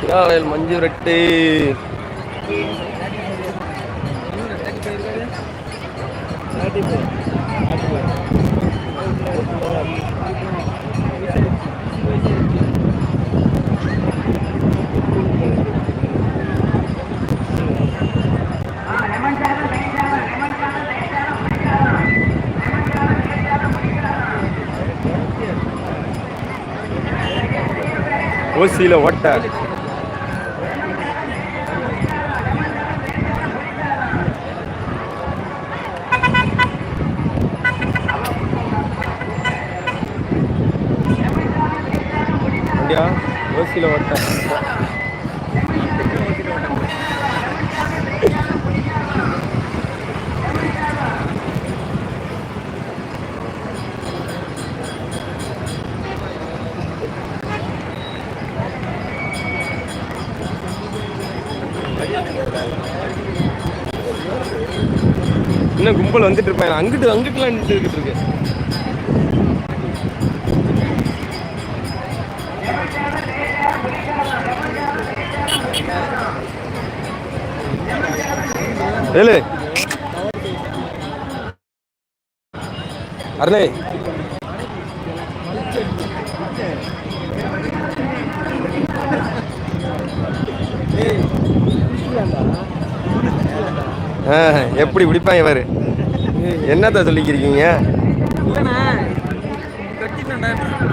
சிராவயல் மஞ்சு red. ஓசியில் ஓட்ட. வண்டியா? ஓசியில் ஓட்ட. இன்னும் கும்பல் வந்துட்டு இருப்பேன். அங்கிட்டு அங்கிட்டுலாம் நின்றுட்டு இருக்கு. ஏழு அருணே எப்படி பிடிப்பாங்க பாரு என்னத்த சொல்லிக்கிறீங்க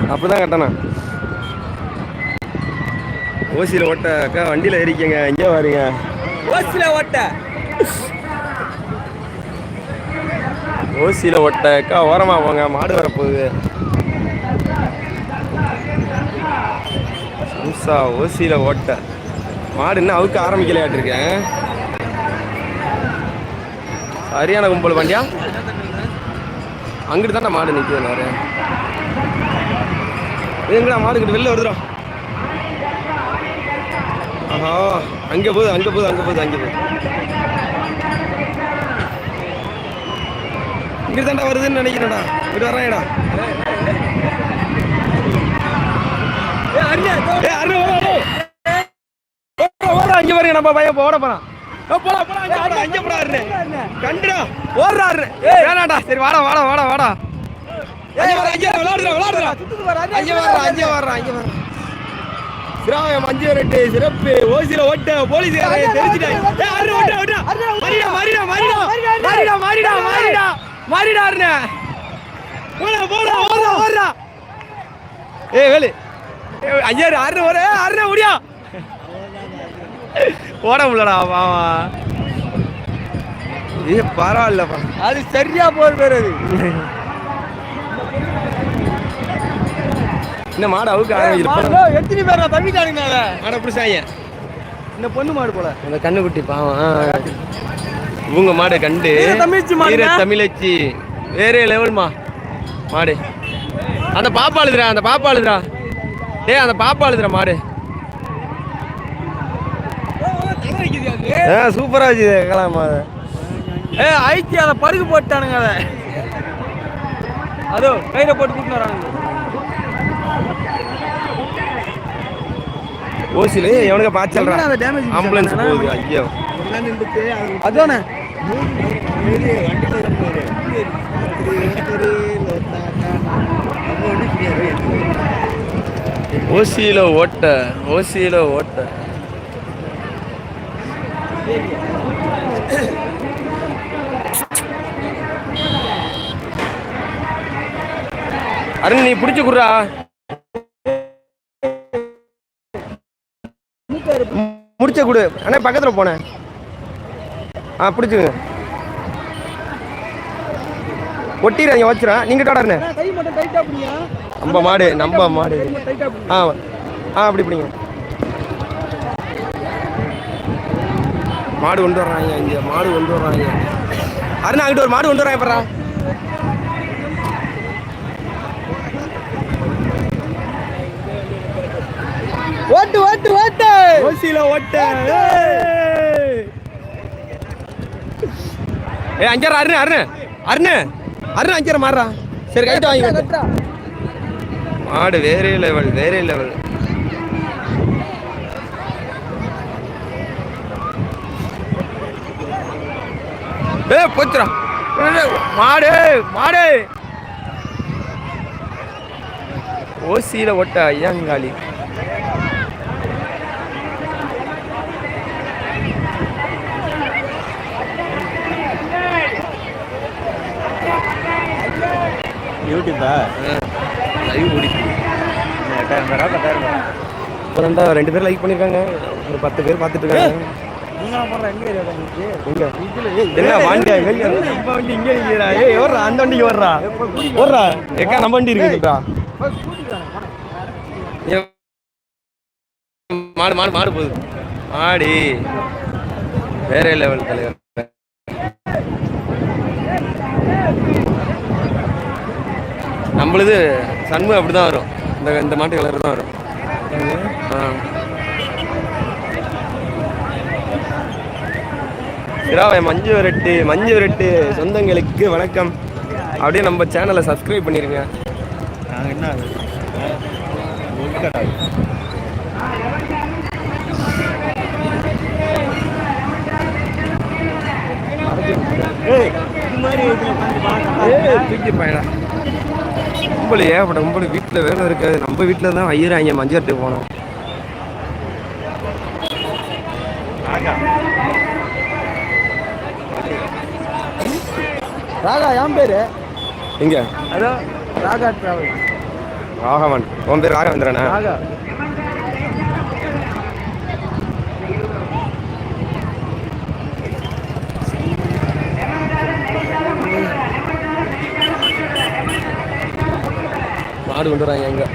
அப்படிதான் கட்டணும் ஓசியில் ஓட்ட அக்கா வண்டியில் ஏறிக்கங்க எங்கே வாருங்க ஓசியில் ஓட்ட ஓசியில் ஓட்ட அக்கா ஓரமாக போங்க மாடு வரப்போகுது. சம்சா ஓசியில் ஓட்ட. மாடு இன்னும் அவுக்க ஆரம்பிக்கலையாட்டிருக்கேன். சரியான கும்பல் வண்டியா? அங்கிட்டு தானே மாடு நிற்குது நிறைய எங்கடா மாடு கிட்ட வெளில வருதுடா. ஆஹா அங்கே போகுது அங்கே போகுது அங்கே போகுது அங்கே போகுது. இங்கிட்டு தாண்டா வருதுன்னு நினைக்கிறேன்டா இங்கிட்டு வர்றாங்கடா. ஏய், அருணே, ஓடு, அங்க பாருங்க நம்ம பையன் ஓட போறான். போடா போடா அங்க போடா அருணே. கண்டுடா. ஓடுறா அருணே. வேணாம்டா. சரி வாடா வாடா வாடா வாடா. சிறப்பு ஓசில ஓட்ட போலீஸ் தெரிஞ்சுட்டாங்க. மாறிடா மாறிடா மாறிடா மாறிடா மாறிடா. மாறிடா மாறிடா அருணே. போடா போடா ஓடுறா ஓடுறா ஏய் வேலு ஐயா அருணே ஓட அருணே முடியா ஓட முடியலடா பாவா ஏ பரவாயில்லப்பா அது சரியா போகுது பேர் அது. இந்த மாடு அவுக்க எத்தனை பேர் நான் தம்பிட்டானுங்கனால மாடை பிடிச்சாங்க. இந்த பொண்ணு மாடு போல. அந்த கண்ணுக்குட்டி பாவம். இவங்க மாடு கண்டு. வீர தமிழச்சி வேற லெவல்மா மாடு. அந்த பாப்பா அழுதுடா அந்த பாப்பா அழுதுடா. டேய் அந்த பாப்பா அழுதுடா மாடு. சூப்பரா வச்சு கலாமா ஏ ஐத்தி அதை பருகு போட்டானுங்க அதை. அதோ கையில போட்டு கூட்டிட்டு வரானுங்க. ஓசில எவனுக்கு பாய்ச்சல்றா? எங்கடா அந்த damage ஆம்புலன்ஸ் போகுது ஐயோ. அதானே ஓசியில ஓட்ட ஓசியில ஓட்ட. அருண் நீ பிடிச்சு குடுறா. முடிச்ச குடு. அண்ணா பக்கத்துல போனேன். ஆ பிடிச்சுங்க ஒட்டிடுறாங்க வச்சுறேன். நீங்க டாடா கை மட்டும் டைட்டா பிடிங்க. நம்ம மாடு நம்ம மாடு. ஆ ஆ அப்படி பிடிங்க. மாடு கொண்டு வர்றாங்க இங்க மாடு கொண்டு வர்றாங்க. அருணா அங்கிட்டு ஒரு மாடு கொண்டு வராங்க பரா. ஓட்டு ஓட்டு ஓட்டு. ஓசியில ஓட்ட. ஏ அஞ்சாறு அருண் அருண் அருண் அருண் அஞ்சாறு மாறா சரி கைட்டு வாங்கி மாடு வேறே லெவல் வேறே லெவல் ஏ போச்சுரா மாடு மாடு. ஓசியில ஒட்ட ஐயாங்காளி. யூடியூப்பா லைவ் ஓடிச்சு எட்டாயிரம் பேரா பத்தாயிரம் பேரா இப்போ ரெண்டா பேர் லைக் பண்ணியிருக்காங்க ஒரு பத்து பேர் பார்த்துட்டு இருக்காங்க. மாடு மாடு மாடு போகுது. மாடி. வேற லெவல் தலைவர். நம்மளுது சண்முக அப்படிதான் வரும். இந்த இந்த மாட்டு கலர் தான் வரும் சிராவை மஞ்சு விரட்டு மஞ்சு விரட்டு சொந்தங்களுக்கு வணக்கம். அப்படியே நம்ம சேனலை சப்ஸ்கிரைப் ஒழுக்கடா. ஏய்? தூக்கி பயணா கும்பல் ஏகப்பட்ட கும்பல் வீட்டில் வேலை இருக்காது. நம்ம வீட்டில் தான் ஐயராங்க மஞ்சு விரட்டு போனோம் ராகா. என் பேரு? எங்க? ராகா டிராவல் ராகவன். உன் பேர் ராகவேந்திரனா? ராகா. மாடு கொண்டு வராங்க எங்க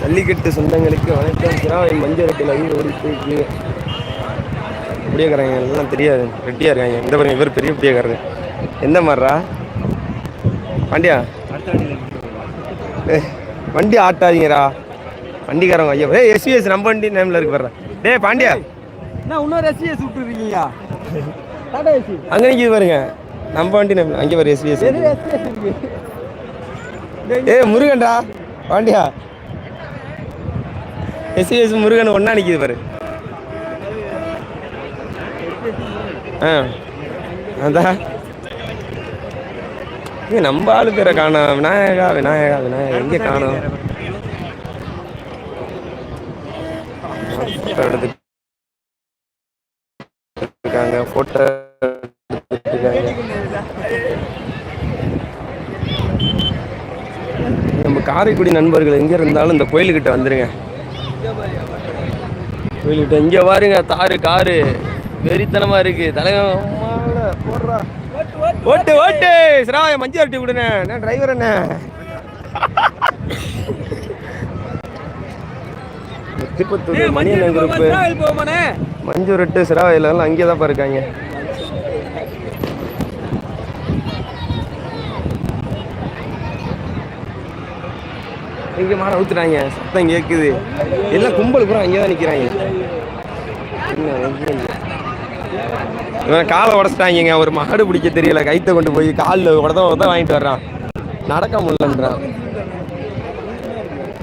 ஜல்லிக்கட்டு சொந்தங்களுக்கு வணக்கம். சிராவை மஞ்சு விரட்டில் ஐயர் ஓடிட்டு இருக்கு. பிடியக்காரங்க எல்லாம் தெரியாது. ரெட்டியாக இருக்காங்க. இந்த பாருங்க இவர் பெரிய பிடியக்காரரு எந்த மாதிரிடா பாண்டியா வண்டி ஆட்டாதீங்கடா. வண்டிக்காரங்க ஐயா. ஏய் எஸ்விஎஸ் நம்ம வண்டி நேமில் இருக்கு வர்றேன் டேய் பாண்டியா. என்ன இன்னொரு டாடா எஸ்சி அங்கே நிற்கிது பாருங்க. நம்ம வண்டி நேமில் அங்கே எஸ்சிஎஸ் இருக்கு? ஏய் முருகன்டா பாண்டியா எஸ்விஎஸ் முருகன் ஒன்றா நிற்கிது பாரு. ஆ அதான் ஏய், நம்ம ஆளு பேரை காணோம். விநாயகா விநாயகா விநாயகா. எங்கே காணோம். இருக்காங்க. போட்டோ இருக்காங்க நம்ம காரைக்குடி நண்பர்கள் எங்க இருந்தாலும் இந்த கோயிலுக்கிட்ட வந்துருங்க. கோயிலுக்கிட்ட இங்க பாருங்க தாரு காரு வெறித்தனமா இருக்கு. தலைவன். ஓட்டு ஓட்டு சிராய மஞ்சள் அட்டி விடுனே என்ன டிரைவர் என்ன? திருப்பத்தூர் மணியன் குரூப்பு போமானே மஞ்சு ரெட்டு சிராவையில் எல்லாம் அங்கே தான் இருக்காங்க இங்கே மாற ஊற்றுறாங்க சத்தம் கேட்குது எல்லாம் கும்பல் பூரா அங்கே தான் நிற்கிறாங்க இவன் காலை உடச்சிட்டாங்க ஒரு மாடு பிடிக்க தெரியல. கைத்தை கொண்டு போய் காலில் உடத்த உடத வாங்கிட்டு வர்றான். நடக்க முடியலன்றான்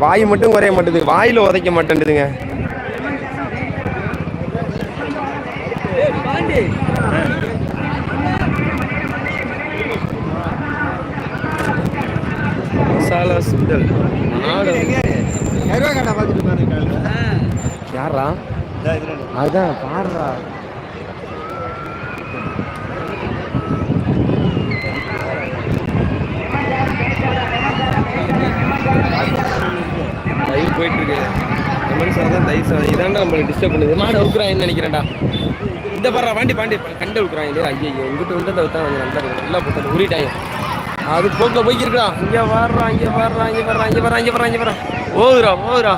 வாய் மட்டும் குறைய மாட்டேது வாயில் உதைக்க மாட்டேன்டுதுங்க மசாலா சுண்டல் மாடு கருவாக்கட்டை பாருங்க யாரா அதான் பாடுறா. தயிர் போயிட்டு இருக்கு இந்த மாதிரி சாதம் தயிர் சாதம். இதாண்டா நம்மளை டிஸ்டர்ப் பண்ணுது. மாடு அவுக்குறாங்கன்னு நினைக்கிறேன்டா. இந்த பாடுறா பாண்டி பாண்டி கண்டு அவுக்குறாங்க இல்லையா ஐயோ இங்கிட்ட வந்து தவிர்த்தா கொஞ்சம் நல்லா இருக்கும். நல்லா போட்டு உரிட்டாங்க அது போக்கில் போய்க்கிருக்கா இங்கே வர்றான் இங்கே வர்றான் இங்கே வர்றான் இங்கே வர்றான் இங்கே வர்றான் இங்கே வர்றான் போகுதுடா போகுதுடா.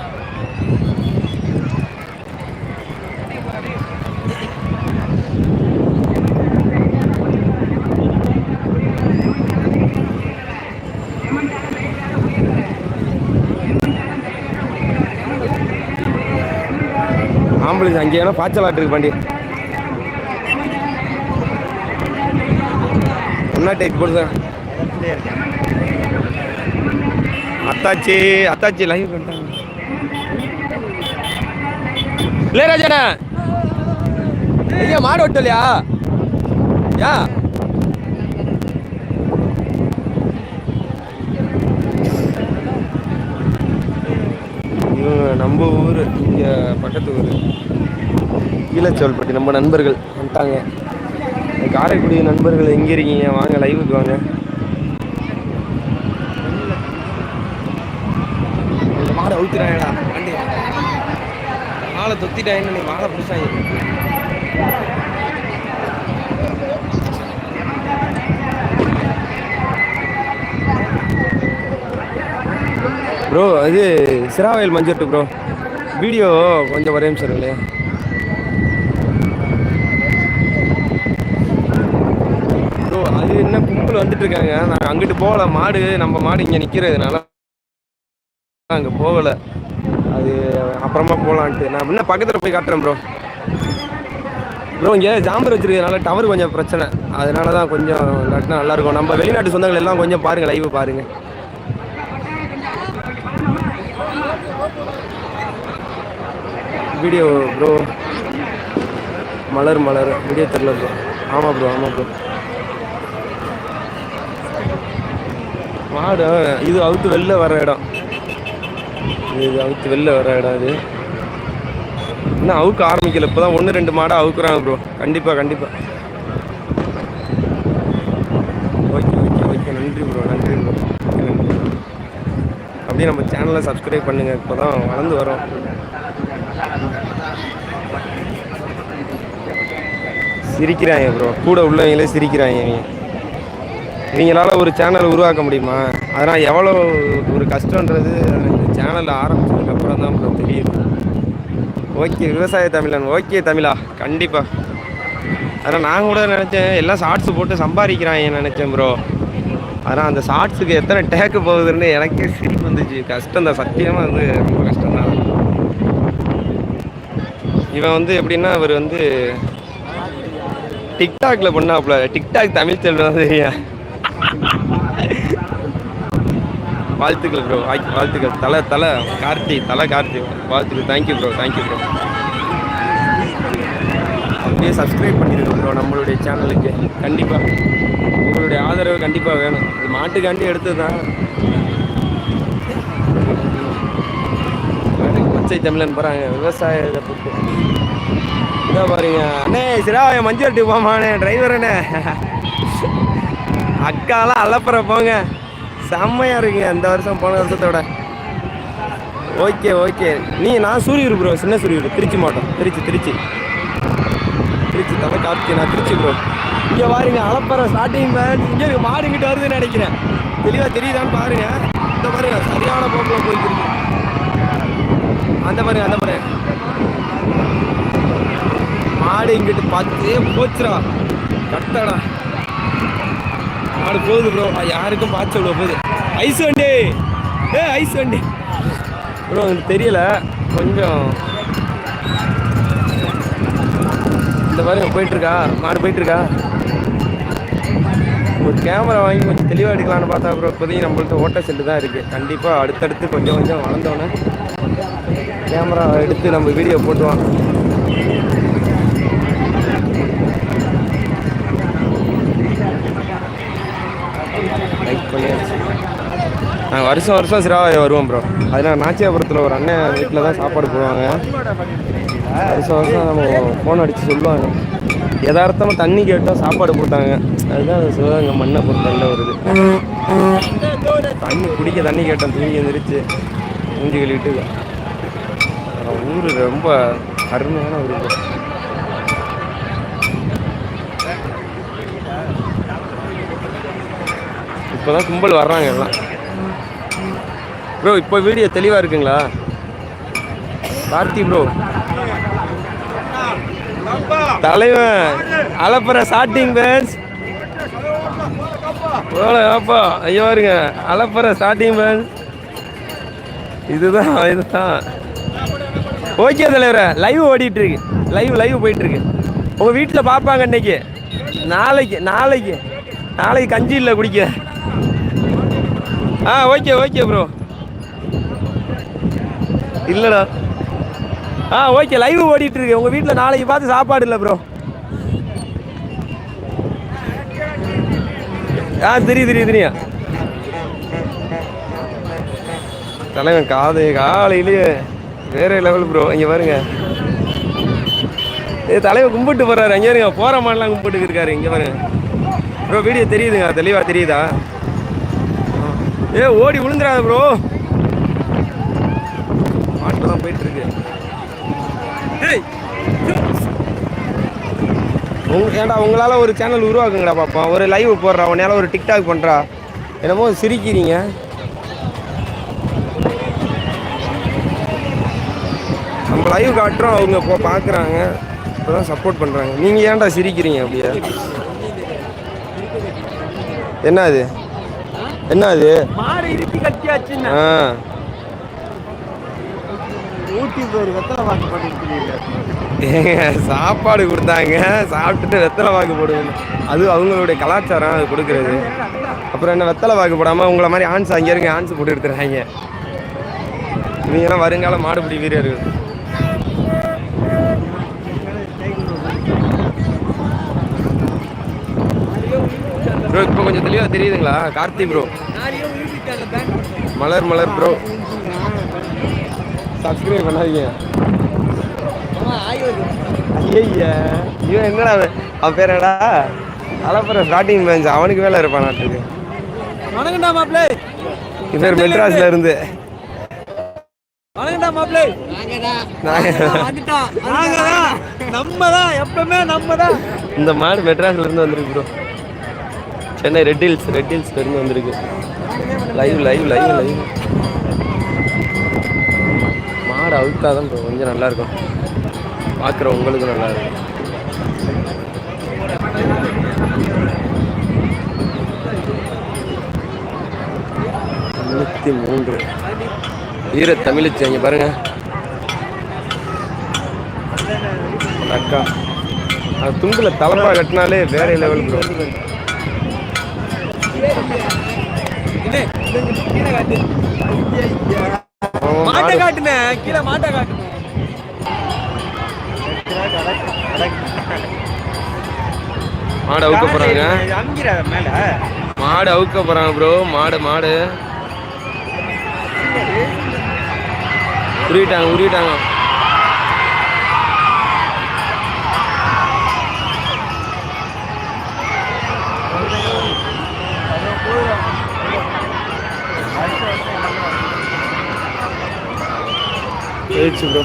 ஆம்புலன்ஸ் அங்கே ஏன்னா பாய்ச்சலாட்டு இருக்கு பாண்டி. ஒன்னா டேக் போடுதா இருக்கேன். அத்தாச்சி அத்தாச்சி லைவ் பண்ணிட்டாங்க இளையராஜாண்ணா. ஐயா மாடு ஓட்டலையா? யா நம்ம ஊர் இங்கே பக்கத்து ஊர். கீழச்சோல்பட்டி நம்ம நண்பர்கள் வந்துட்டாங்க. காரைக்குடி நண்பர்கள் எங்கே இருக்கீங்க? வாங்க லைவுக்கு வாங்க. இந்த வண்டி. மாலை தொத்திட்டாங்கன்னு நீ மாலை பிடிச்சாங்க ப்ரோ இது சிராவயல் மஞ்சட்டு ப்ரோ வீடியோ கொஞ்சம் வரையும் சார் இல்லையா ப்ரோ அது என்ன கும்பல் வந்துட்டு இருக்காங்க. நான் அங்கிட்டு போகல. மாடு நம்ம மாடு இங்கே நிற்கிறதுனால அங்கே போகலை. அது அப்புறமா போகலான்ட்டு நான் இன்னும் பக்கத்தில் போய் காட்டுறேன் ப்ரோ ப்ரோ இங்கே ஜாம்பர் வச்சிருக்கிறதுனால டவர் கொஞ்சம் பிரச்சனை. அதனால தான் கொஞ்சம் கட்டினா நல்லாயிருக்கும் நம்ம வெளிநாட்டு சொந்தங்கள் எல்லாம் கொஞ்சம் பாருங்கள் லைவ் பாருங்கள் video bro Malar Malar. Video தெரில ப்ரோ ஆமாம் ப்ரோ ஆமாம் ப்ரோ மாடு இது அவுத்து வெளில வர இடம். இது அவுத்து வெளில வர இடம் இது. இன்னும் அவுக்க ஆரம்பிக்கல இப்போ தான் ஒன்று ரெண்டு மாடாக அவுக்குறாங்க ப்ரோ கண்டிப்பாக கண்டிப்பாக ஓகே ஓகே ஓகே. நன்றி ப்ரோ நன்றி ப்ரோ நன்றி அப்படியே நம்ம சேனலை சப்ஸ்கிரைப் பண்ணுங்கள் இப்போ தான் வளர்ந்து வரோம். சிரிக்கிறாங்க ப்ரோ கூட உள்ளவங்களே சிரிக்கிறாங்க இவங்க. இவங்களால் ஒரு சேனல் உருவாக்க முடியுமா? அதனால் எவ்வளோ ஒரு கஷ்டன்றது சேனல் ஆரம்பிச்சதுக்கு அப்புறம் தான் ப்ரோ தெரியும் ஓகே விவசாய தமிழன் ஓகே தமிழா கண்டிப்பாக அதான் நான் கூட நினச்சேன் எல்லாம் ஷார்ட்ஸ் போட்டு சம்பாதிக்கிறான் நினச்சேன் ப்ரோ ஆனால் அந்த ஷார்ட்ஸுக்கு எத்தனை டேக்கு போகுதுன்னு எனக்கே சிரிப்பு வந்துச்சு. கஷ்டம் தான் சத்தியமாக வந்து ரொம்ப கஷ்டம் தான். இவன் வந்து எப்படின்னா அவர் வந்து டிக்டாக்ல பண்ணாப்புல. டிக்டாக் தமிழ் செல்வம் தெரியும். வாழ்த்துக்கள் ப்ரோ வாழ்த்துக்கள். தலை தலை கார்த்தி தலை கார்த்தி. வாழ்த்துக்கள். Thank you bro thank you bro அப்படியே சப்ஸ்கிரைப் பண்ணிடுங்க ப்ரோ நம்மளுடைய சேனலுக்கு கண்டிப்பாக உங்களுடைய ஆதரவு கண்டிப்பாக வேணும். இது மாட்டுக்காண்டி எடுத்தது தான் பச்சை தமிழன் போகிறாங்க விவசாயத்தை பற்றி இதோ பாருங்க. அண்ணே சிராவாய மஞ்சள் போமாண்ணே டிரைவர் அண்ணே. அக்காலாம் அலப்புற போங்க. செம்மையா இருக்குங்க. இந்த வருஷம் போன வருஷத்தோட. Okay okay. நீ நான் சூரியூர் ப்ரோ சின்ன சூரியூர் திருச்சி மாவட்டம். திருச்சி திருச்சி. திருச்சி தலை கார்த்தி நான் திருச்சி ப்ரோ இங்கே பாருங்க அலப்பற ஸ்டார்டிங் மேன் இங்கே இருக்கு மாடு இங்கிட்ட வருதுன்னு நினைக்கிறேன். தெளிவாக தெரியுதான்னு பாருங்க. இந்த பாருங்க சரியான போக்கில் போயிட்டு அந்த பாருங்க அந்த பாருங்க. மாடு இங்கிட்டு பார்த்து போச்சுடா. கட்டடா. மாடு போகுது ப்ரோ யாருக்கும் பார்த்து விட போகுது. ஐஸ் வண்டி. ஏ ஐஸ் வண்டி. ப்ரோ எனக்கு தெரியல. கொஞ்சம். இந்த மாதிரி போயிட்டுருக்கா? மாடு போயிட்டுருக்கா? ஒரு கேமரா வாங்கி கொஞ்சம் தெளிவாக எடுக்கலாம்னு பார்த்தா ப்ரோ இப்போதைக்கு நம்மள்ட்ட ஓட்ட செல்லு தான் இருக்குது கண்டிப்பாக அடுத்தடுத்து கொஞ்சம் கொஞ்சம் வளர்ந்தோன்னே கேமரா எடுத்து நம்ம வீடியோ போட்டுவான் லைக் பண்ணியாச்சு நாங்கள் வருஷம் வருஷம் சிறாவை வருவோம் ப்ரோ அதனால் நாச்சியாபுரத்தில் ஒரு அண்ணன் வீட்டில் தான் சாப்பாடு போடுவாங்க. வருஷம் வருஷம் நம்ம ஃபோன் அடித்து சொல்லுவாங்க. யதார்த்தமாக தண்ணி கேட்டால் சாப்பாடு போட்டாங்க. அதுதான் சிவகங்கை மண்ணை பொறுத்தல வருது தண்ணி குடிக்க தண்ணி கேட்டோம் தூங்கி எந்திரிச்சு மூஞ்சி கழுவிட்டு. ஊர் ரொம்ப அருமையான ஊர் இப்போ இப்போதான் கும்பல் வர்றாங்க எல்லாம். ப்ரோ இப்போ வீடியோ தெளிவாக இருக்குங்களா? கார்த்தி ப்ரோ தலைவன் அலப்புற ஸ்டார்டிங் பேன்ஸ் போல ஏப்பா ஐயோ இருங்க அலப்புற ஸ்டார்டிங் பேன்ஸ் இதுதான் இதுதான். ஓகே தலைவரே லைவ் ஓடிட்டு இருக்கு. லைவ் லைவ் போயிட்டுருக்கு உங்கள் வீட்டில் பார்ப்பாங்க இன்னைக்கு. நாளைக்கு நாளைக்கு. நாளைக்கு கஞ்சி இல்லை குடிக்க. ஆ ஓகே ஓகே ப்ரோ இல்லைடா. ஆ ஓகே லைவ் ஓடிட்டு இருக்கு. உங்கள் வீட்டில் நாளைக்கு பார்த்து சாப்பாடு இல்லை ப்ரோ ஆ தெரியும் தெரியும் தெரியும் தலைவன் காது காலையிலேயே வேற லெவல் ப்ரோ இங்கே பாருங்க. ஏ தலைவர் கும்பிட்டு போகிறாரு அங்கே இருங்க. போகிற மாதிரிலாம் கும்பிட்டு இருக்காரு. இங்கே பாருங்க. ப்ரோ வீடியோ தெரியுதுங்க. தெளிவாக தெரியுதா? ஏ ஓடி விழுந்துடாது ப்ரோ மாட்டில் தான் போயிட்டு இருக்கு ஏய் உங்க ஏன்டா உங்களால் ஒரு சேனல் உருவாக்குங்கடா பாப்பா ஒரு லைவ் போடுறா உன்னால ஒரு டிக்டாக் பண்ணுறா என்னமோ சிரிக்கிறீங்க. நம்ம லைவ் காட்டுறோம் அவங்க இப்போ பார்க்குறாங்க இப்போதான் சப்போர்ட் பண்ணுறாங்க நீங்கள் ஏன்டா சிரிக்கிறீங்க அப்படியே? என்ன அது என்ன அது ஆ ஊட்டி பேர் வெத்தலை வாக்கு பண்ணிருக்கீங்க ஏங்க சாப்பாடு கொடுத்தாங்க. சாப்பிட்டுட்டு வெத்தலை வாக்கு போடுவோம் அது அவங்களுடைய கலாச்சாரம் அது கொடுக்குறது. அப்புறம் என்ன வெத்தலை வாக்கு போடாமல் உங்களை மாதிரி ஆன்ஸ் அங்கே இருங்க ஆன்ஸ் போட்டு எடுத்துறாங்க நீங்களாம் வருங்கால மாடுபிடி வீரர்கள். ப்ரோ இப்போ கொஞ்சம் தெளிவாக தெரியுதுங்களா? Karthi bro Malar Malar bro subscribe பண்ணாதீங்க. ஐயா இவன் என்னடா அவன்? அவன் பேர் என்னடா? அலப்புறம் ஸ்டார்டிங் பெஞ்ச் அவனுக்கு வேலை இருப்பான் நாட்டுக்கு. வணக்கம்டா மாப்பிளே இவர் மெட்ராஸ்ல இருந்து. வணக்கம்டா மாப்பிளே நாங்க- வந்துட்டான் நாங்கதான் நம்ம தான் எப்பவுமே நம்ம தான் இந்த மாடு மெட்ராஸ்ல இருந்து வந்திருக்கு bro Chennai red hills red ஹில்ஸ்ல இருந்து வந்திருக்கு. லைவ் லைவ் லைவ் லைவ் மாடு அவுத்தாதான் ப்ரோ கொஞ்சம் நல்லா இருக்கும் பார்க்குற உங்களுக்கும் நல்லா இருக்கும் தொண்ணூற்றி மூன்று. வீர தமிழிச்சு அங்கே பாருங்க. அக்கா. அது துண்டுல தலப்பா கட்டினாலே வேற லெவல் ப்ரோ மாட்டை காட்டுனே கீழே மாட்டை காட்டுனே மாடு அவுக்க போறாங்க. மாடு அவுக்க போறாங்க ப்ரோ மாடு மாடு. உருவிட்டாங்க உருவிட்டாங்க போயிடுச்சு ப்ரோ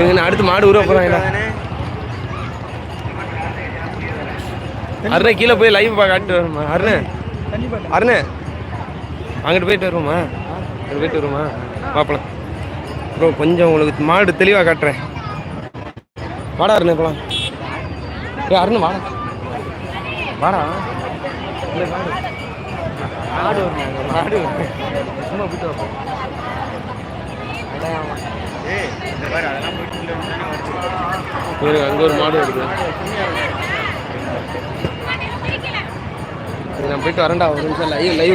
எங்க அடுத்து மாடு உருவ போறாங்களா அருணே கீழே போய் லைவ் காட்டு வருமா அருணே. அருணே. அங்கிட்டு போயிட்டு வருவோமா? அங்கிட்டு போயிட்டு வருமா பாப்பலாம் ப்ரோ கொஞ்சம் உங்களுக்கு மாடு தெளிவாக காட்டுறேன். வாடா அருணே போலாம் ஏ அருண் வாடா. வாடா. மாடு மாடு. சும்மா போயிட்டு அங்கே ஒரு மாடு வருது. நான் போயிட்டு வரேன்டா ஒரு நிமிஷம். Live live